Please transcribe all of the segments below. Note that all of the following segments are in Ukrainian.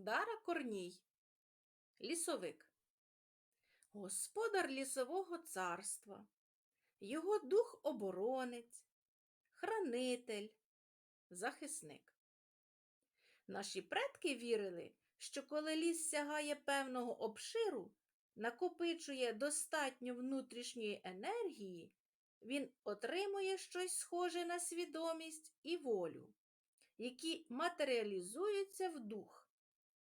Дара Корній. Лісовик. Господар лісового царства, його дух оборонець, хранитель, захисник. Наші предки вірили, що коли ліс сягає певного обширу, накопичує достатньо внутрішньої енергії, він отримує щось схоже на свідомість і волю, які матеріалізуються в дух.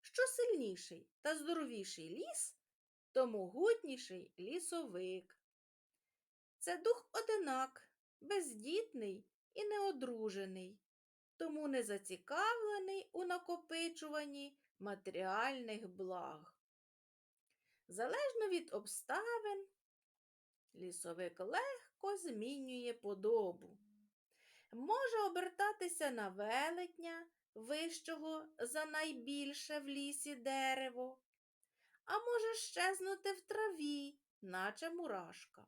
Що сильніший та здоровіший ліс, то могутніший лісовик. Це дух одинак, бездітний і неодружений, тому не зацікавлений у накопичуванні матеріальних благ. Залежно від обставин, лісовик легко змінює подобу. Може обертатися на велетня, вищого за найбільше в лісі дерево, а може щезнути в траві, наче мурашка.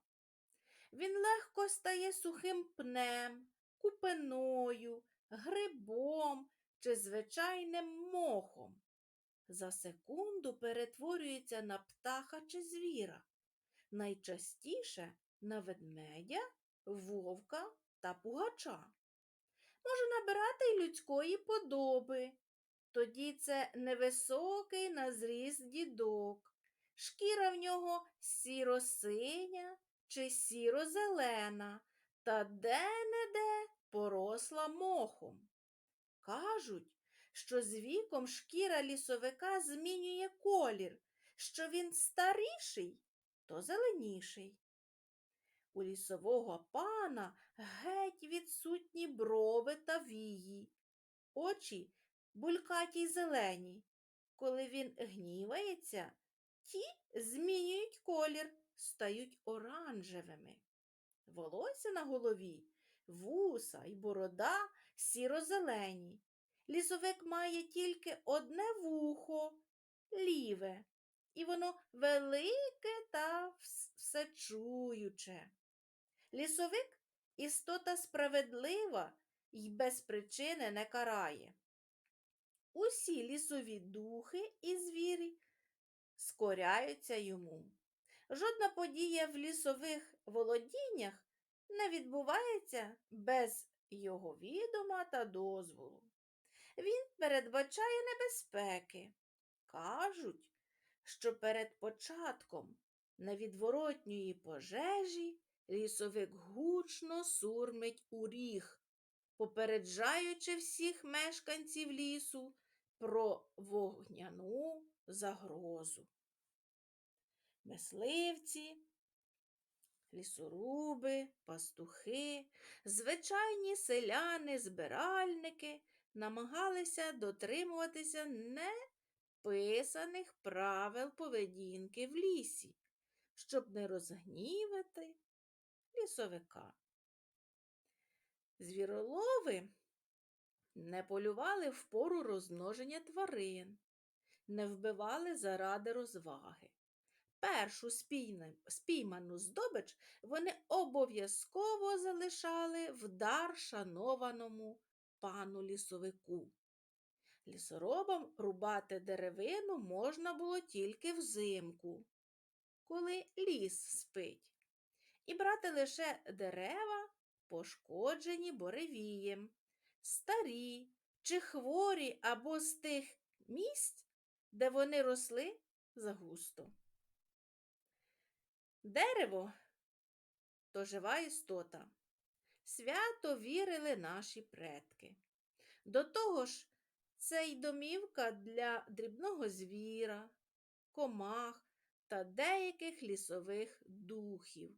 Він легко стає сухим пнем, купиною, грибом чи звичайним мохом. За секунду перетворюється на птаха чи звіра, найчастіше на ведмедя, вовка та пугача може набирати й людської подоби. Тоді це невисокий на зріст дідок, шкіра в нього сіро-синя чи сіро-зелена, та де-не-де поросла мохом. Кажуть, що з віком шкіра лісовика змінює колір, що він старіший, то зеленіший. У лісового пана геть відсутні брови та вії, очі булькаті й зелені. Коли він гнівається, ті змінюють колір, стають оранжевими. Волосся на голові, вуса й борода сіро-зелені. Лісовик має тільки одне вухо ліве, і воно велике та всечуюче. Лісовик істота справедлива й без причини не карає. Усі лісові духи і звірі скоряються йому. Жодна подія в лісових володіннях не відбувається без його відома та дозволу. Він передбачає небезпеки. Кажуть, що перед початком невідворотньої пожежі лісовик гучно сурмить у ріг, попереджаючи всіх мешканців лісу про вогняну загрозу. Мисливці, лісоруби, пастухи, звичайні селяни, збиральники намагалися дотримуватися неписаних правил поведінки в лісі, щоб не розгнівати лісовика. Звіролови не полювали в пору розмноження тварин, не вбивали заради розваги. Першу спійману здобич вони обов'язково залишали в дар шанованому пану лісовику. Лісоробам рубати деревину можна було тільки взимку, коли ліс спить і брати лише дерева, пошкоджені боревієм, старі чи хворі або з тих місць, де вони росли загусто. Дерево то жива істота. Свято вірили наші предки. До того ж, це й домівка для дрібного звіра, комах та деяких лісових духів.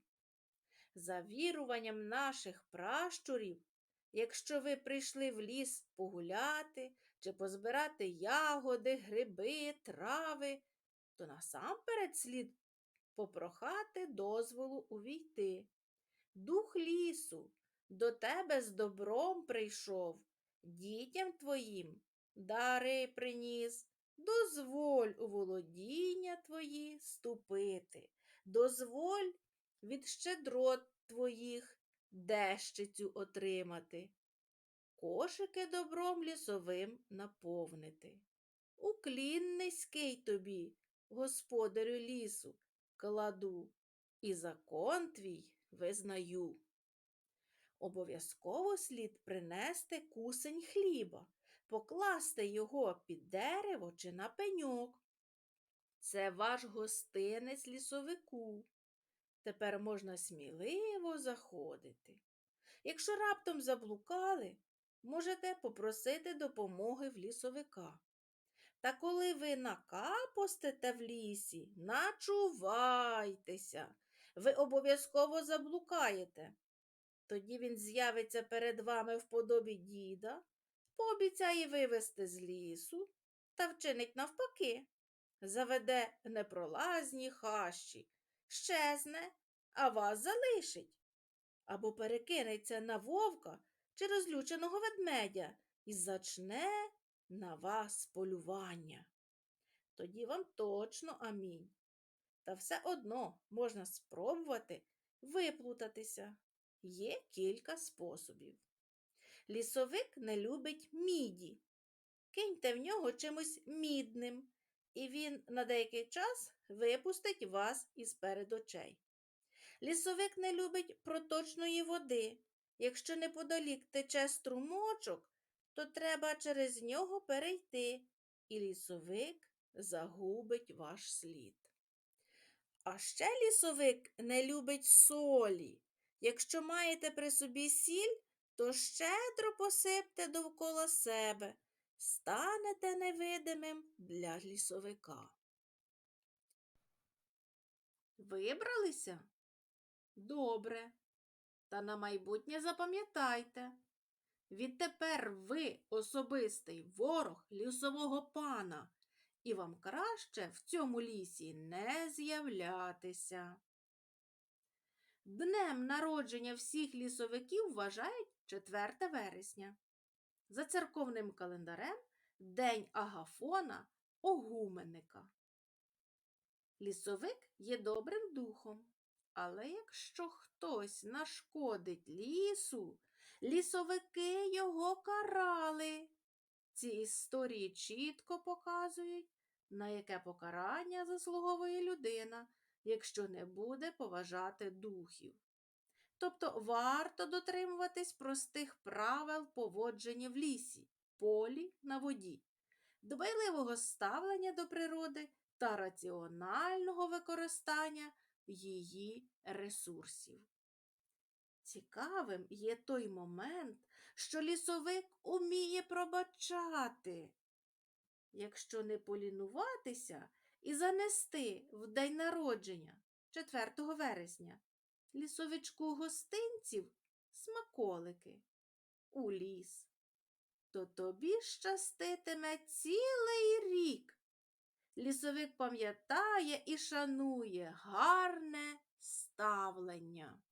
За віруванням наших пращурів, якщо ви прийшли в ліс погуляти чи позбирати ягоди, гриби, трави, то насамперед слід попрохати дозволу увійти. Дух лісу до тебе з добром прийшов, дітям твоїм дари приніс. Дозволь у володіння твої ступити, дозволь від щедрот твоїх дещицю отримати, кошики добром лісовим наповнити. уклін низький тобі, господарю лісу, кладу, і закон твій визнаю. Обов'язково слід принести кусень хліба, покласти його під дерево чи на пеньок. Це ваш гостинець лісовику. Тепер можна сміливо заходити. Якщо раптом заблукали, можете попросити допомоги в лісовика. Та коли ви накапостите в лісі, начувайтеся, ви обов'язково заблукаєте. Тоді він з'явиться перед вами в подобі діда, пообіцяє вивести з лісу та вчинить навпаки, заведе непролазні хащі, щезне, а вас залишить. Або перекинеться на вовка чи розлюченого ведмедя і зачне на вас полювання. Тоді вам точно амінь. Та все одно можна спробувати виплутатися. Є кілька способів. Лісовик не любить міді. Киньте в нього чимось мідним, і він на деякий час випустить вас із перед очей. Лісовик не любить проточної води. Якщо неподалік тече струмочок, то треба через нього перейти, і лісовик загубить ваш слід. А ще лісовик не любить солі. Якщо маєте при собі сіль, то щедро посипте довкола себе, станете невидимим для лісовика. Вибралися? Добре. Та на майбутнє запам'ятайте. Відтепер ви особистий ворог лісового пана, і вам краще в цьому лісі не з'являтися. Днем народження всіх лісовиків вважають 4 вересня. За церковним календарем День Агафона Огуменника. Лісовик є добрим духом, але якщо хтось нашкодить лісу, лісовики його карали. Ці історії чітко показують, на яке покарання заслуговує людина, якщо не буде поважати духів. Тобто варто дотримуватись простих правил поводження в лісі, полі на воді, дбайливого ставлення до природи та раціонального використання її ресурсів. Цікавим є той момент, що лісовик уміє пробачати. Якщо не полінуватися і занести в день народження 4 вересня лісовичку гостинців смаколики у ліс, то тобі щаститиме цілий рік. Лісовик пам'ятає і шанує гарне ставлення.